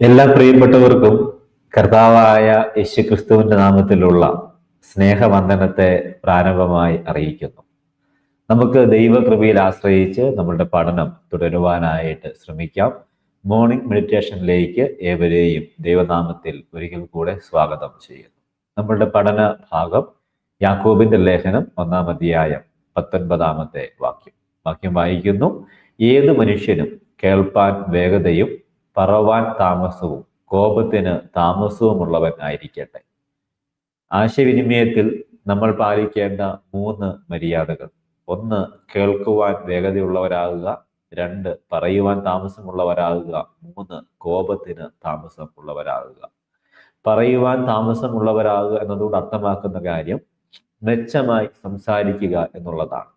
എല്ലാ പ്രിയപ്പെട്ടവർക്കും കർത്താവായ യേശുക്രിസ്തുവിന്റെ നാമത്തിലുള്ള സ്നേഹവന്ദനത്തെ പ്രാരംഭമായി അറിയിക്കുന്നു. നമുക്ക് ദൈവകൃപയിൽ ആശ്രയിച്ച് നമ്മളുടെ പഠനം തുടരുവാനായിട്ട് ശ്രമിക്കാം. മോർണിംഗ് മെഡിറ്റേഷനിലേക്ക് ഏവരെയും ദൈവനാമത്തിൽ ഒരിക്കൽ കൂടെ സ്വാഗതം ചെയ്യുന്നു. നമ്മളുടെ പഠന ഭാഗം യാക്കോബിന്റെ ലേഖനം ഒന്നാം അധ്യായം പത്തൊൻപതാമത്തെ വാക്യം. വാക്യം വായിക്കുന്നു. ഏത് മനുഷ്യനും കേൾപ്പാൻ വേഗതയും പറവാൻ താമസവും കോപത്തിന് താമസവുമുള്ളവൻ ആയിരിക്കട്ടെ. ആശയവിനിമയത്തിൽ നമ്മൾ പാലിക്കേണ്ട മൂന്ന് മര്യാദകൾ. ഒന്ന് കേൾക്കുവാൻ വേഗതയുള്ളവരാകുക. രണ്ട് പറയുവാൻ താമസമുള്ളവരാകുക. മൂന്ന് കോപത്തിന് താമസമുള്ളവരാകുക. പറയുവാൻ താമസമുള്ളവരാകുക എന്നതുകൊണ്ട് അർത്ഥമാക്കുന്ന കാര്യം മെച്ചമായി സംസാരിക്കുക എന്നുള്ളതാണ്.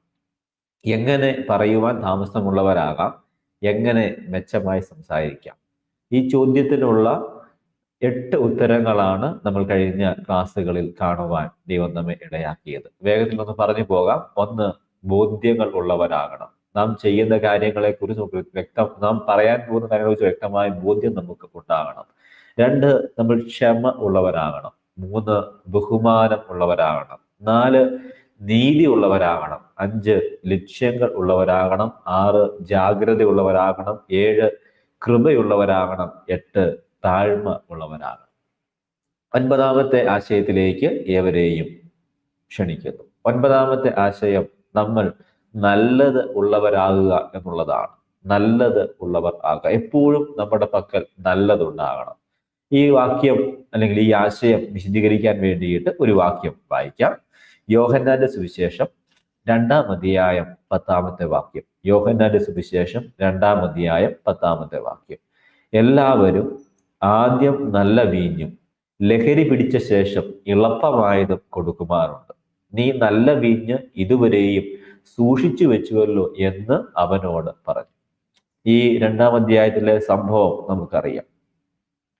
എങ്ങനെ പറയുവാൻ താമസമുള്ളവരാകാം എങ്ങനെ മെച്ചമായി സംസാരിക്കാം? ഈ ചോദ്യത്തിനുള്ള എട്ട് ഉത്തരങ്ങളാണ് നമ്മൾ കഴിഞ്ഞ ക്ലാസ്സുകളിൽ കാണുവാൻ ദൈവം നമ്മെ ഇടയാക്കിയത്. വേഗത്തിൽ ഒന്ന് പറഞ്ഞു പോകാം. ഒന്ന് ബോധ്യങ്ങൾ ഉള്ളവരാകണം. നാം ചെയ്യുന്ന കാര്യങ്ങളെ കുറിച്ച് വ്യക്തം നാം പറയാൻ പോകുന്ന കാര്യങ്ങളെ കുറിച്ച് വ്യക്തമായ ബോധ്യം നമുക്ക് ഉണ്ടാകണം. രണ്ട് നമ്മൾ ക്ഷമ ഉള്ളവരാകണം. മൂന്ന് ബഹുമാനം ഉള്ളവരാകണം. നാല് നീതി ഉള്ളവരാകണം അഞ്ച് ലക്ഷ്യങ്ങൾ ഉള്ളവരാകണം. ആറ് ജാഗ്രത ഉള്ളവരാകണം ഏഴ് കൃപയുള്ളവരാകണം. എട്ട് താഴ്മ ഉള്ളവരാകണം. ഒൻപതാമത്തെ ആശയത്തിലേക്ക് ഏവരെയും ക്ഷണിക്കുന്നു. ഒൻപതാമത്തെ ആശയം നമ്മൾ നല്ലത് ഉള്ളവരാകുക എന്നുള്ളതാണ്. നല്ലത് ഉള്ളവർ ആകുക. എപ്പോഴും നമ്മുടെ പക്കൽ നല്ലതുണ്ടാകണം. ഈ വാക്യം അല്ലെങ്കിൽ ഈ ആശയം വിശദീകരിക്കാൻ വേണ്ടിയിട്ട് ഒരു വാക്യം വായിക്കാം. യോഹന്നാന്റെ സുവിശേഷം രണ്ടാം അധ്യായം പത്താമത്തെ വാക്യം. യോഹന്നാന്റെ സുവിശേഷം രണ്ടാം അധ്യായം പത്താമത്തെ വാക്യം. എല്ലാവരും ആദ്യം നല്ല വീഞ്ഞും ലഹരി പിടിച്ച ശേഷം ഇളപ്പമായതും കൊടുക്കുമാറുണ്ട്. നീ നല്ല വീഞ്ഞ് ഇതുവരെയും സൂക്ഷിച്ചു വെച്ചുവല്ലോ എന്ന് അവനോട് പറഞ്ഞു. ഈ രണ്ടാം അധ്യായത്തിലെ സംഭവം നമുക്കറിയാം.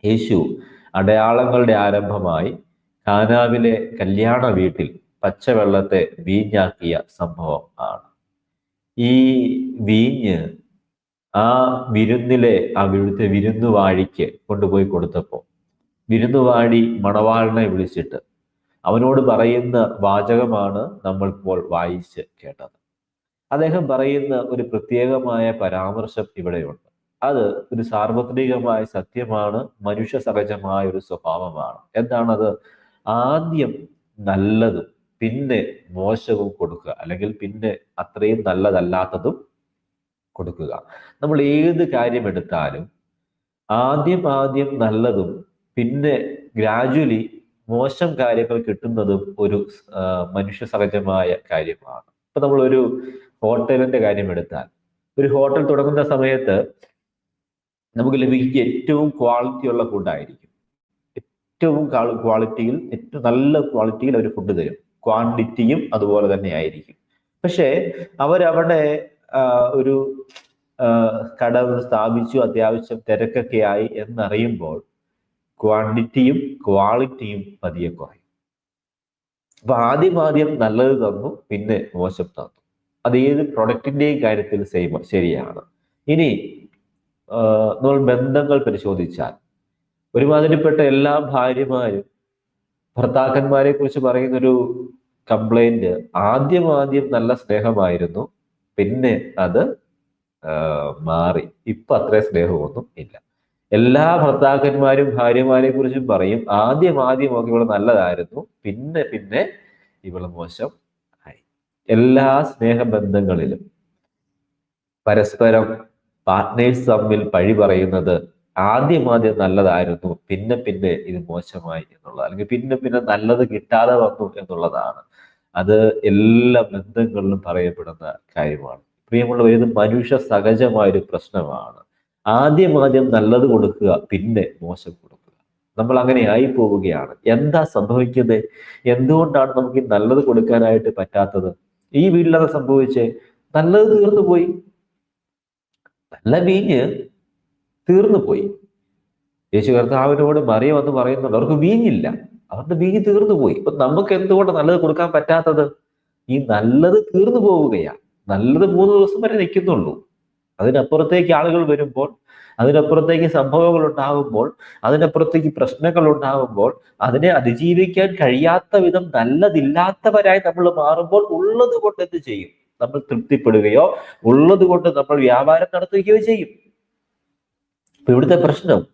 യേശു അടയാളങ്ങളുടെ ആരംഭമായി കാനാവിലെ കല്യാണ വീട്ടിൽ പച്ചവെള്ളത്തെ വീഞ്ഞാക്കിയ സംഭവം ആണ്. ഈ വീഞ്ഞ് ആ വിരുന്നിലെ ആ വിടുത്തെ വിരുന്നുവാഴിക്ക് കൊണ്ടുപോയി കൊടുത്തപ്പോൾ വിരുന്നുവാഴി മണവാളിനെ വിളിച്ചിട്ട് അവനോട് പറയുന്ന വാചകമാണ് നമ്മൾ ഇപ്പോൾ വായിച്ച് കേട്ടത്. അദ്ദേഹം പറയുന്ന ഒരു പ്രത്യേകമായ പരാമർശം ഇവിടെയുണ്ട്. അത് ഒരു സാർവത്രികമായ സത്യമാണ് മനുഷ്യ സഹജമായ ഒരു സ്വഭാവമാണ്. എന്താണത്? ആദ്യം നല്ലതും പിന്നെ മോശവും കൊടുക്കുക. അല്ലെങ്കിൽ പിന്നെ അത്രയും നല്ലതല്ലാത്തതും കൊടുക്കുക. നമ്മൾ ഏത് കാര്യം എടുത്താലും ആദ്യം ആദ്യം നല്ലതും പിന്നെ ഗ്രാജുവലി മോശം കാര്യങ്ങൾ കിട്ടുന്നതും ഒരു മനുഷ്യ സഹജമായ കാര്യമാണ്. ഇപ്പൊ നമ്മൾ ഒരു ഹോട്ടലിന്റെ കാര്യം എടുത്താൽ ഒരു ഹോട്ടൽ തുടങ്ങുന്ന സമയത്ത് നമുക്ക് ലഭിക്കുക ഏറ്റവും ക്വാളിറ്റി ഉള്ള ഫുഡായിരിക്കും ഏറ്റവും ക്വാളിറ്റിയിൽ ഏറ്റവും നല്ല ക്വാളിറ്റിയിൽ അവർ ഫുഡ് തരും. ക്വാണ്ടിറ്റിയും അതുപോലെ തന്നെ ആയിരിക്കും. പക്ഷേ അവരവിടെ ഒരു കട സ്ഥാപിച്ചു അത്യാവശ്യം തിരക്കൊക്കെ ആയി എന്നറിയുമ്പോൾ ക്വാണ്ടിറ്റിയും ക്വാളിറ്റിയും പതിയെ കുറയും. അപ്പൊ ആദ്യം ആദ്യം നല്ലത് തന്നു പിന്നെ മോശം തന്നു. അത് ഏത് പ്രൊഡക്റ്റിന്റെയും കാര്യത്തിൽ സെയിം ശരിയാണ്. ഇനി നമ്മൾ ബന്ധങ്ങൾ പരിശോധിച്ചാൽ ഒരുമാതിരിപ്പെട്ട എല്ലാ ഭാര്യമാരും ഭർത്താക്കന്മാരെ കുറിച്ച് പറയുന്നൊരു കംപ്ലൈന്റ് ആദ്യം ആദ്യം നല്ല സ്നേഹമായിരുന്നു. പിന്നെ അത് മാറി. ഇപ്പൊ അത്ര സ്നേഹമൊന്നും ഇല്ല. എല്ലാ ഭർത്താക്കന്മാരും ഭാര്യമാരെ കുറിച്ചും പറയും ആദ്യം ആദ്യം ഒക്കെ ഇവൾ നല്ലതായിരുന്നു. പിന്നെ പിന്നെ ഇവൾ മോശം ആയി. എല്ലാ സ്നേഹബന്ധങ്ങളിലും പരസ്പരം പാർട്ട്നേഴ്സ് തമ്മിൽ പഴി പറയുന്നത് ആദ്യം ആദ്യം നല്ലതായിരുന്നു പിന്നെ പിന്നെ ഇത് മോശമായി എന്നുള്ളത്. അല്ലെങ്കിൽ പിന്നെ പിന്നെ നല്ലത് കിട്ടാതെ വന്നു എന്നുള്ളതാണ്. അത് എല്ലാ ബന്ധങ്ങളിലും പറയപ്പെടുന്ന കാര്യമാണ്. പ്രിയമുള്ളവർ ഇത് മനുഷ്യ സഹജമായൊരു പ്രശ്നമാണ്. ആദ്യം ആദ്യം നല്ലത് കൊടുക്കുക പിന്നെ മോശം കൊടുക്കുക. നമ്മൾ അങ്ങനെ ആയി പോവുകയാണ് എന്താ സംഭവിക്കുന്നത്? എന്തുകൊണ്ടാണ് നമുക്ക് നല്ലത് കൊടുക്കാനായിട്ട് പറ്റാത്തത്? ഈ വീട്ടിലത് സംഭവിച്ചേ? നല്ലത് തീർന്നു പോയി നല്ല വീഞ്ഞ് തീർന്നു പോയി യേശു കർത്താവിനോട് മറിയ വന്ന് പറയുന്നുണ്ട് അവർക്ക് വീഞ്ഞില്ല. അവരുടെ വീഞ്ഞ് തീർന്നു പോയി ഇപ്പൊ നമുക്ക് എന്തുകൊണ്ട് നല്ലത് കൊടുക്കാൻ പറ്റാത്തത്? ഈ നല്ലത് തീർന്നു പോവുകയാണ് നല്ലത് മൂന്ന് ദിവസം വരെ നിൽക്കുന്നുള്ളൂ. അതിനപ്പുറത്തേക്ക് ആളുകൾ വരുമ്പോൾ അതിനപ്പുറത്തേക്ക് സംഭവങ്ങൾ ഉണ്ടാകുമ്പോൾ അതിനപ്പുറത്തേക്ക് പ്രശ്നങ്ങൾ ഉണ്ടാകുമ്പോൾ അതിനെ അതിജീവിക്കാൻ കഴിയാത്ത വിധം നല്ലതില്ലാത്തവരായി നമ്മൾ മാറുമ്പോൾ ഉള്ളത് കൊണ്ട് എന്ത് ചെയ്യും? നമ്മൾ തൃപ്തിപ്പെടുകയോ ഉള്ളത് കൊണ്ട് നമ്മൾ വ്യാപാരം നടത്തുകയോ ചെയ്യും. അപ്പൊ ഇവിടുത്തെ പ്രശ്നം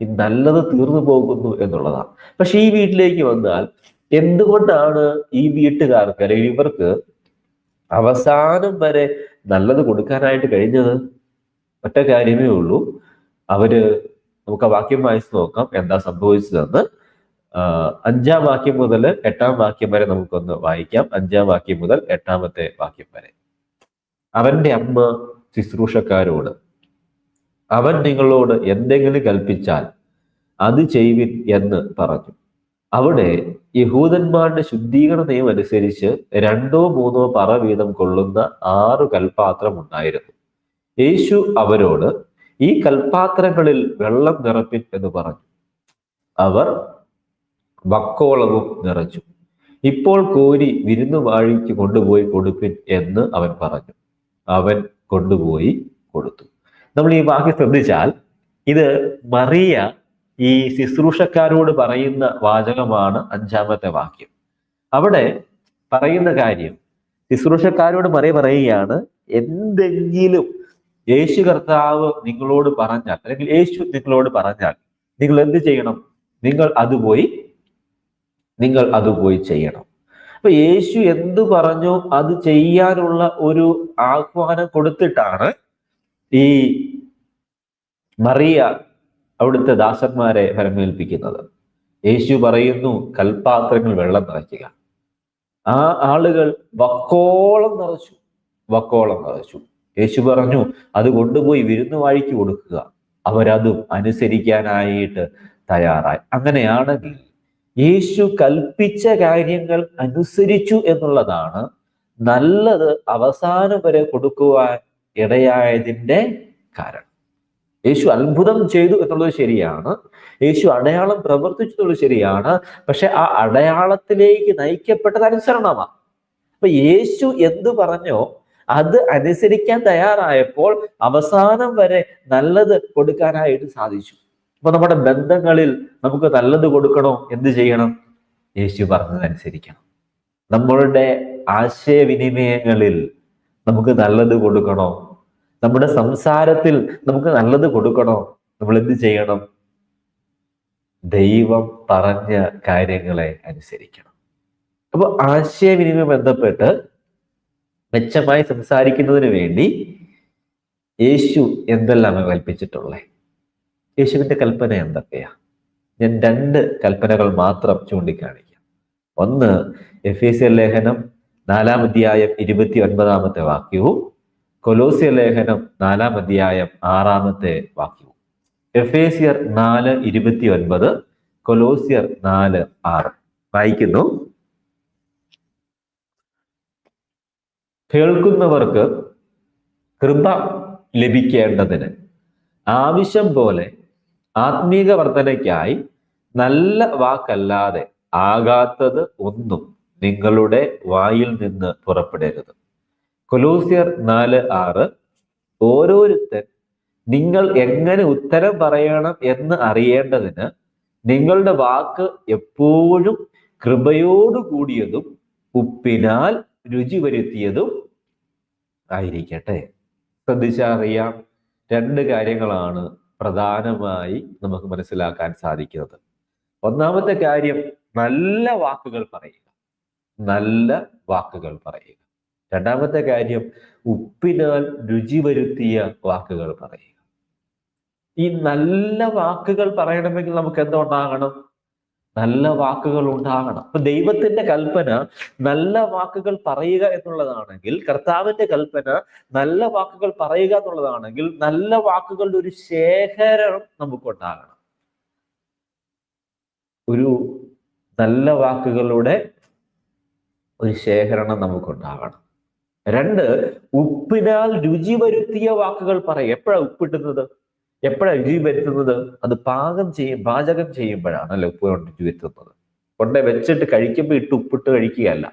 ഈ നല്ലത് തീർന്നു പോകുന്നു എന്നുള്ളതാണ്. പക്ഷെ ഈ വീട്ടിലേക്ക് വന്നാൽ എന്തുകൊണ്ടാണ് ഈ വീട്ടുകാർക്ക് അല്ലെങ്കിൽ ഇവർക്ക് അവസാനം വരെ നല്ലത് കൊടുക്കാനായിട്ട് കഴിഞ്ഞത്? ഒറ്റ കാര്യമേ ഉള്ളൂ. അവർ നമുക്ക് ആ വാക്യം വായിച്ചു നോക്കാം. എന്താ സംഭവിച്ചതെന്ന്. അഞ്ചാം വാക്യം മുതൽ എട്ടാം വാക്യം വരെ നമുക്കൊന്ന് വായിക്കാം. അഞ്ചാം വാക്യം മുതൽ എട്ടാമത്തെ വാക്യം വരെ. അവന്റെ അമ്മ ശുശ്രൂഷക്കാരോട് അവൻ നിങ്ങളോട് എന്തെങ്കിലും കൽപ്പിച്ചാൽ അത് ചെയ്യുവിൻ എന്ന് പറഞ്ഞു. അവിടെ യഹൂദന്മാരുടെ ശുദ്ധീകരണ നിയമം അനുസരിച്ച് രണ്ടോ മൂന്നോ പറ വീതം കൊള്ളുന്ന ആറു കൽപാത്രം ഉണ്ടായിരുന്നു. യേശു അവരോട് ഈ കൽപാത്രങ്ങളിൽ വെള്ളം നിറപ്പിൻ എന്ന് പറഞ്ഞു. അവർ വക്കോളവും നിറച്ചു ഇപ്പോൾ കോരി വിരുന്നുവാഴിക്ക് കൊണ്ടുപോയി കൊടുപ്പിൻ എന്ന് അവൻ പറഞ്ഞു. അവൻ കൊണ്ടുപോയി കൊടുത്തു. നമ്മൾ ഈ വാക്യം ശ്രദ്ധിച്ചാൽ ഇത് മറിയ ഈ ശുശ്രൂഷക്കാരോട് പറയുന്ന വാചകമാണ് അഞ്ചാമത്തെ വാക്യം. അവിടെ പറയുന്ന കാര്യം ശുശ്രൂഷക്കാരോട് മറിയ പറയുകയാണ് എന്തെങ്കിലും യേശു കർത്താവ് നിങ്ങളോട് പറഞ്ഞാൽ അല്ലെങ്കിൽ യേശു നിങ്ങളോട് പറഞ്ഞാൽ നിങ്ങൾ എന്ത് ചെയ്യണം? നിങ്ങൾ അത് പോയി നിങ്ങൾ അത് പോയി ചെയ്യണം. അപ്പൊ യേശു എന്ത് പറഞ്ഞോ അത് ചെയ്യാനുള്ള ഒരു ആഹ്വാനം കൊടുത്തിട്ടാണ് ഈ മറിയ അവിടുത്തെ ദാസന്മാരെ ഫലമേൽപ്പിക്കുന്നത് യേശു പറയുന്നു കൽപാത്രങ്ങൾ വെള്ളം നിറയ്ക്കുക. ആ ആളുകൾ വക്കോളം നിറച്ചു വക്കോളം നിറച്ചു. യേശു പറഞ്ഞു അത് കൊണ്ടുപോയി വിരുന്നുവാഴിക്ക് കൊടുക്കുക. അവരതും അനുസരിക്കാനായിട്ട് തയ്യാറായി. അങ്ങനെയാണെങ്കിൽ യേശു കൽപ്പിച്ച കാര്യങ്ങൾ അനുസരിച്ചു എന്നുള്ളതാണ് നല്ലത് അവസാനം വരെ കൊടുക്കുവാൻ ഇടയായതിന്റെ കാരണം. യേശു അത്ഭുതം ചെയ്തു എന്നുള്ളത് ശരിയാണ്. യേശു അടയാളം പ്രവർത്തിച്ചു എന്നുള്ളത് ശരിയാണ്. പക്ഷെ ആ അടയാളത്തിലേക്ക് നയിക്കപ്പെട്ടത് അനുസരണമാണ്. അപ്പൊ യേശു എന്ത് പറഞ്ഞോ അത് അനുസരിക്കാൻ തയ്യാറായപ്പോൾ അവസാനം വരെ നല്ലത് കൊടുക്കാനായിട്ട് സാധിച്ചു. അപ്പൊ നമ്മുടെ ബന്ധങ്ങളിൽ നമുക്ക് നല്ലത് കൊടുക്കണോ? എന്ത് ചെയ്യണം? യേശു പറഞ്ഞതനുസരിക്കണം. നമ്മളുടെ ആശയവിനിമയങ്ങളിൽ നമുക്ക് നല്ലത് കൊടുക്കണോ? നമ്മുടെ സംസാരത്തിൽ നമുക്ക് നല്ലത് കൊടുക്കണോ? നമ്മൾ എന്ത് ചെയ്യണം? ദൈവം പറഞ്ഞ കാര്യങ്ങളെ അനുസരിക്കണം. അപ്പൊ ആശയവിനിമയം ബന്ധപ്പെട്ട് മെച്ചമായി സംസാരിക്കുന്നതിന് വേണ്ടി യേശു എന്തെല്ലാം കൽപ്പിച്ചിട്ടുള്ളേ? യേശുവിന്റെ കൽപ്പന എന്തൊക്കെയാ? ഞാൻ രണ്ട് കൽപ്പനകൾ മാത്രം ചൂണ്ടിക്കാണിക്കാം. ഒന്ന് എഫ് ലേഖനം നാലാം അധ്യായം ഇരുപത്തി ഒൻപതാമത്തെ വാക്യവും കൊലോസ്യ ലേഖനം നാലാം അധ്യായം ആറാമത്തെ വാക്യവും. എഫേസിയർ നാല് ഇരുപത്തി ഒൻപത് കൊലോസ്യർ നാല് ആറ്. വായിക്കുന്നു. കേൾക്കുന്നവർക്ക് കൃപ ലഭിക്കേണ്ടതിന് ആവശ്യം പോലെ ആത്മീക വർധനയ്ക്കായി നല്ല വാക്കല്ലാതെ ആകാത്തത് ഒന്നും നിങ്ങളുടെ വായിൽ നിന്ന് പുറപ്പെടരുത്. കൊലൂസിയർ നാല് ആറ് ഓരോരുത്തൻ നിങ്ങൾ എങ്ങനെ ഉത്തരം പറയണം എന്ന് അറിയേണ്ടതിന് നിങ്ങളുടെ വാക്ക് എപ്പോഴും കൃപയോടു കൂടിയതും ഉപ്പിനാൽ രുചി വരുത്തിയതും ആയിരിക്കട്ടെ. ശ്രദ്ധിച്ചറിയാം രണ്ട് കാര്യങ്ങളാണ് പ്രധാനമായി നമുക്ക് മനസ്സിലാക്കാൻ സാധിക്കുന്നത്. ഒന്നാമത്തെ കാര്യം നല്ല വാക്കുകൾ പറയുക. നല്ല വാക്കുകൾ പറയുക. രണ്ടാമത്തെ കാര്യം ഉപ്പിനാൽ രുചി വരുത്തിയ വാക്കുകൾ പറയുക. ഈ നല്ല വാക്കുകൾ പറയണമെങ്കിൽ നമുക്ക് എന്തുണ്ടാകണം? നല്ല വാക്കുകൾ ഉണ്ടാകണം. അപ്പൊ ദൈവത്തിന്റെ കൽപ്പന നല്ല വാക്കുകൾ പറയുക എന്നുള്ളതാണെങ്കിൽ കർത്താവിന്റെ കൽപ്പന നല്ല വാക്കുകൾ പറയുക എന്നുള്ളതാണെങ്കിൽ നല്ല വാക്കുകളുടെ ഒരു ശേഖരം നമുക്കുണ്ടാകണം. ഒരു നല്ല വാക്കുകളുടെ ഒരു ശേഖരണം നമുക്കുണ്ടാകണം. രണ്ട് ഉപ്പിനാൽ രുചി വരുത്തിയ വാക്കുകൾ പറയും എപ്പോഴാ ഉപ്പിട്ടുന്നത്? എപ്പോഴാ രുചി വരുത്തുന്നത്? അത് പാകം ചെയ്യും പാചകം ചെയ്യുമ്പോഴാണല്ലോ ഉപ്പ് കൊണ്ട് രുചി വരുത്തുന്നത്. കൊണ്ടേ വെച്ചിട്ട് കഴിക്കുമ്പോൾ ഇട്ട് ഉപ്പിട്ട് കഴിക്കുകയല്ല.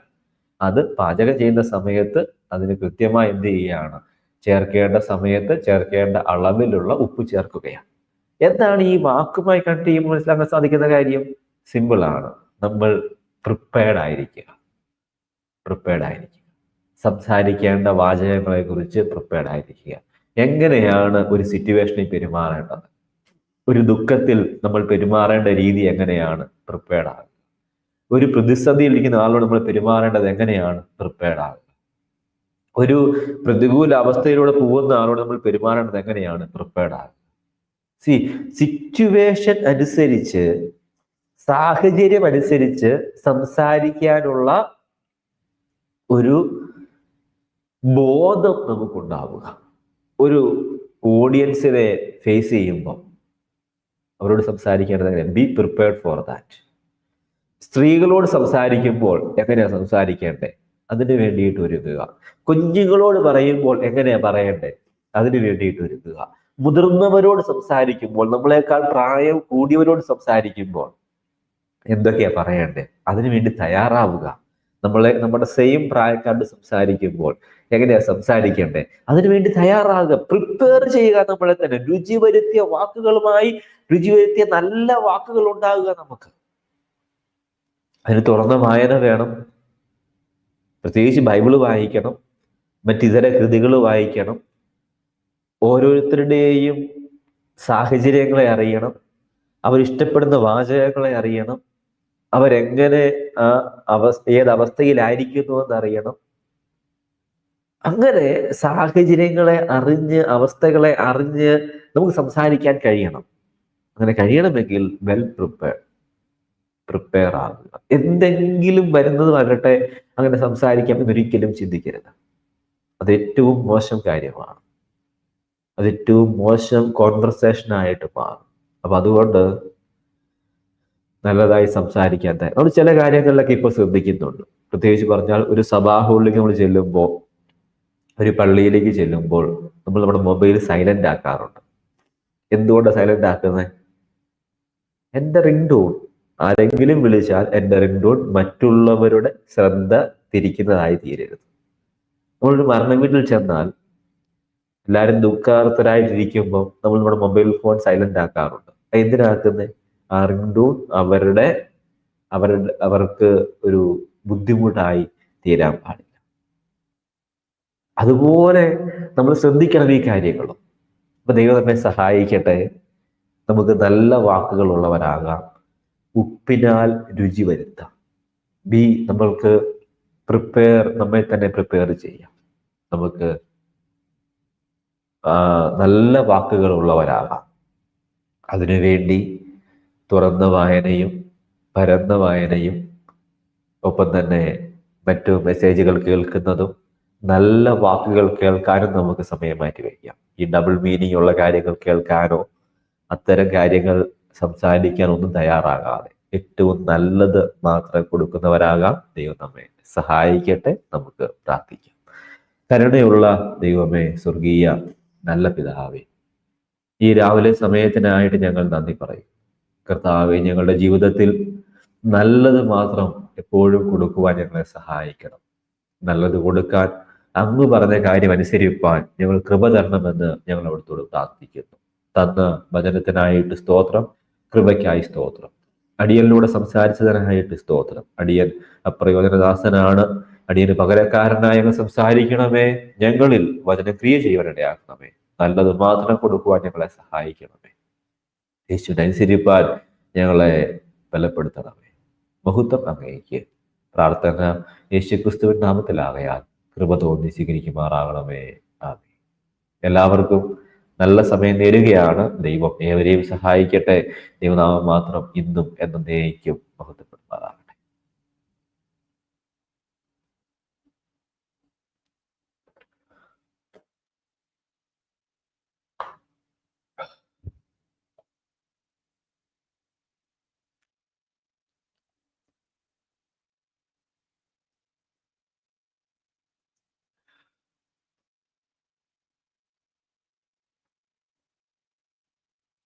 അത് പാചകം ചെയ്യുന്ന സമയത്ത് അതിന് കൃത്യമായി എന്ത് ചെയ്യുകയാണ് ചേർക്കേണ്ട സമയത്ത് ചേർക്കേണ്ട അളവിലുള്ള ഉപ്പ് ചേർക്കുകയാണ്. എന്താണ് ഈ വാക്കുമായി കണ്ട് ചെയ്യുമ്പോൾ മനസ്സിലാക്കാൻ സാധിക്കുന്ന കാര്യം? സിമ്പിൾ ആണ്. നമ്മൾ പ്രിപ്പയർഡ് ആയിരിക്കുക. പ്രിപ്പയർഡ് ആയിരിക്കുക. സംസാരിക്കേണ്ട വാചകങ്ങളെ കുറിച്ച് പ്രിപ്പയർഡ് ആയിരിക്കുക. എങ്ങനെയാണ് ഒരു സിറ്റുവേഷനിൽ പെരുമാറേണ്ടത്? ഒരു ദുഃഖത്തിൽ നമ്മൾ പെരുമാറേണ്ട രീതി എങ്ങനെയാണ് പ്രിപ്പയർഡ് ആകുക ഒരു പ്രതിസന്ധിയിൽ ഇരിക്കുന്ന ആളോട് നമ്മൾ പെരുമാറേണ്ടത് എങ്ങനെയാണ് പ്രിപ്പയർഡ് ആകുക ഒരു പ്രതികൂല അവസ്ഥയിലൂടെ പോകുന്ന ആളോട് നമ്മൾ പെരുമാറേണ്ടത് എങ്ങനെയാണ് പ്രിപ്പയർഡ് ആകുക സി സിറ്റുവേഷൻ അനുസരിച്ച് സാഹചര്യം അനുസരിച്ച് സംസാരിക്കാനുള്ള ഒരു ബോധം നമുക്കുണ്ടാവുക. ഒരു ഓഡിയൻസിനെ ഫേസ് ചെയ്യുമ്പോൾ അവരോട് സംസാരിക്കേണ്ടത് എങ്ങനെ ബി പ്രിപ്പയർഡ് ഫോർ ദാറ്റ് സ്ത്രീകളോട് സംസാരിക്കുമ്പോൾ എങ്ങനെയാണ് സംസാരിക്കേണ്ടത്? അതിന് വേണ്ടിയിട്ട് ഒരുങ്ങുക. കുഞ്ഞുങ്ങളോട് പറയുമ്പോൾ എങ്ങനെയാ പറയണ്ടേ അതിന് വേണ്ടിയിട്ട് ഒരുങ്ങുക. മുതിർന്നവരോട് സംസാരിക്കുമ്പോൾ നമ്മളെക്കാൾ പ്രായം കൂടിയവരോട് സംസാരിക്കുമ്പോൾ എന്തൊക്കെയാ പറയണ്ടേ അതിനു വേണ്ടി തയ്യാറാവുക. നമ്മളെ നമ്മുടെ സെയിം പ്രായക്കാരോട് സംസാരിക്കുമ്പോൾ എങ്ങനെയാ സംസാരിക്കേണ്ടേ? അതിനുവേണ്ടി തയ്യാറാകുക. പ്രിപ്പയർ ചെയ്യുക നമ്മളെ തന്നെ. രുചി വരുത്തിയ വാക്കുകളുമായി രുചി വരുത്തിയ നല്ല വാക്കുകൾ ഉണ്ടാകുക നമുക്ക്. അതിന് തുറന്ന വായന വേണം. പ്രത്യേകിച്ച് ബൈബിൾ വായിക്കണം. മറ്റിതര കൃതികൾ വായിക്കണം. ഓരോരുത്തരുടെയും സാഹചര്യങ്ങളെ അറിയണം. അവരിഷ്ടപ്പെടുന്ന വാചകങ്ങളെ അറിയണം. അവരെങ്ങനെ ആ അവസ്ഥ ഏതവസ്ഥയിലായിരിക്കുന്നു എന്നറിയണം അങ്ങനെ സാഹചര്യങ്ങളെ അറിഞ്ഞ് അവസ്ഥകളെ അറിഞ്ഞ് നമുക്ക് സംസാരിക്കാൻ കഴിയണം. അങ്ങനെ കഴിയണമെങ്കിൽ വെൽ പ്രിപ്പയർ പ്രിപ്പയർ ആകുക എന്തെങ്കിലും വരുന്നത് വരട്ടെ അങ്ങനെ സംസാരിക്കാം എന്നൊരിക്കലും ചിന്തിക്കരുത്. അത് ഏറ്റവും മോശം കാര്യമാണ്. അത് ഏറ്റവും മോശം കോൺവെർസേഷൻ ആയിട്ട് മാറും. അപ്പൊ അതുകൊണ്ട് നല്ലതായി സംസാരിക്കാത്ത നമ്മൾ ചില കാര്യങ്ങളിലൊക്കെ ഇപ്പോൾ ശ്രദ്ധിക്കുന്നുണ്ട്. പ്രത്യേകിച്ച് പറഞ്ഞാൽ ഒരു സഭാ ഹോളിലേക്ക് നമ്മൾ ചെല്ലുമ്പോൾ ഒരു പള്ളിയിലേക്ക് ചെല്ലുമ്പോൾ നമ്മൾ നമ്മുടെ മൊബൈൽ സൈലന്റ് ആക്കാറുണ്ട്. എന്തുകൊണ്ടാണ് സൈലന്റ് ആക്കുന്നത് എന്റെ റിംഗ് ടോൺ ആരെങ്കിലും വിളിച്ചാൽ എന്റെ റിംഗ് ടോൺ മറ്റുള്ളവരുടെ ശ്രദ്ധ തിരിക്കുന്നതായി തീരരുത്. നമ്മളൊരു മരണ വീട്ടിൽ ചെന്നാൽ എല്ലാവരും ദുഃഖാർത്ഥരായിട്ടിരിക്കുമ്പോൾ നമ്മൾ നമ്മുടെ മൊബൈൽ ഫോൺ സൈലന്റ് ആക്കാറുണ്ട്. എന്തിനാക്കുന്നത് റിംഗ് അവരുടെ അവരുടെ അവർക്ക് ഒരു ബുദ്ധിമുട്ടായി തീരാൻ പാടില്ല. അതുപോലെ നമ്മൾ ശ്രദ്ധിക്കണം ഈ കാര്യങ്ങളും. അപ്പൊ ദൈവം നമ്മെ സഹായിക്കട്ടെ. നമുക്ക് നല്ല വാക്കുകളുള്ളവരാകാം. ഉപ്പിനാൽ രുചി വരുത്താം. ബി നമ്മൾക്ക് പ്രിപ്പയർ നമ്മെ തന്നെ പ്രിപ്പയർ ചെയ്യാം. നമുക്ക് നല്ല വാക്കുകളുള്ളവരാകാം. അതിനുവേണ്ടി തുറന്ന വായനയും പരന്ന വായനയും ഒപ്പം തന്നെ മറ്റു മെസ്സേജുകൾ കേൾക്കുന്നതും നല്ല വാക്കുകൾ കേൾക്കാനും നമുക്ക് സമയം മാറ്റി വയ്ക്കാം. ഈ ഡബിൾ മീനിങ് ഉള്ള കാര്യങ്ങൾ കേൾക്കാനോ അത്തരം കാര്യങ്ങൾ സംസാരിക്കാനൊന്നും തയ്യാറാകാതെ ഏറ്റവും നല്ലത് മാത്രം കൊടുക്കുന്നവരാകാം ദൈവം നമ്മെ സഹായിക്കട്ടെ നമുക്ക് പ്രാർത്ഥിക്കാം. കരുണയുള്ള ദൈവമേ സ്വർഗീയ നല്ല പിതാവേ ഈ രാവിലെ സമയത്തിനായിട്ട് ഞങ്ങൾ നന്ദി പറയും. കർത്താവെ ഞങ്ങളുടെ ജീവിതത്തിൽ നല്ലത് മാത്രം എപ്പോഴും കൊടുക്കുവാൻ ഞങ്ങളെ സഹായിക്കണം. നല്ലത് കൊടുക്കാൻ അങ്ങ് പറഞ്ഞ കാര്യം അനുസരിപ്പാൻ ഞങ്ങൾ കൃപ തരണമെന്ന് ഞങ്ങൾ അവിടുത്തോട് പ്രാർത്ഥിക്കുന്നു. തന്ന വചനത്തിനായിട്ട് സ്തോത്രം കൃപയ്ക്കായി സ്തോത്രം. അടിയനിലൂടെ സംസാരിച്ചതിനായിട്ട് സ്തോത്രം. അടിയൻ അപ്രയോജനദാസനാണ്. അടിയന് പകരക്കാരനായി സംസാരിക്കണമേ. ഞങ്ങളിൽ വചനം ക്രിയ ചെയ്യുവാനിടയാക്കണമേ. നല്ലത് മാത്രം കൊടുക്കുവാൻ ഞങ്ങളെ സഹായിക്കണമേ. യേശുവിനനുസരിപ്പാൻ ഞങ്ങളെ ബലപ്പെടുത്തണമേ. മഹത്വം അങ്ങേക്ക് പ്രാർത്ഥന യേശു ക്രിസ്തുവിൻ നാമത്തിലാകയാൽ കൃപ തോന്നി സ്വീകരിക്കുമാറാകണമേ. ആമേ എല്ലാവർക്കും നല്ല സമയം നേരുകയാണ്. ദൈവം ഏവരെയും സഹായിക്കട്ടെ. ദൈവനാമം മാത്രം ഇന്നും എന്നും നേയിക്കും മഹത്വപ്പെടുമാറാം